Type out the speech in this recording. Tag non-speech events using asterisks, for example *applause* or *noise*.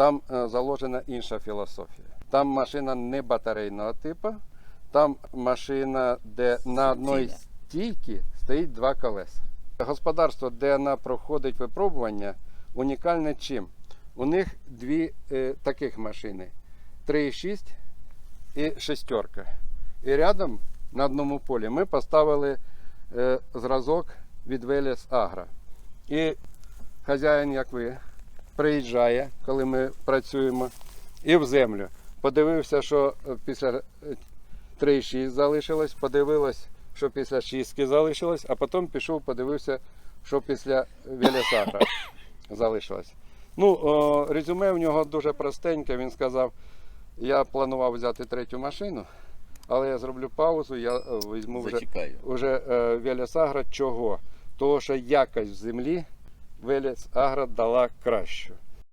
Там е, заложена інша філософія. Там машина не батарейного типу, там машина, де на одній стійці стоїть два колеса. Господарство, де вона проходить випробування, унікальне чим? У них дві е, таких машини: 3,6 і шестерка. І рядом на одному полі ми поставили е, зразок від Велес Агро. І хазяїн, як ви, приїжджає, коли ми працюємо, і в землю. Подивився, що е, після е, 3,6 залишилось, подивилось, що після 6 залишилось, а потім пішов, подивився, що після Велесагра *coughs* залишилось. Ну, о, резюме в нього дуже простеньке. Він сказав, я планував взяти третю машину, але я зроблю паузу, я е, візьму вже уже е, Велес Чого? Того, що якість в землі Велес Агро дала кращу.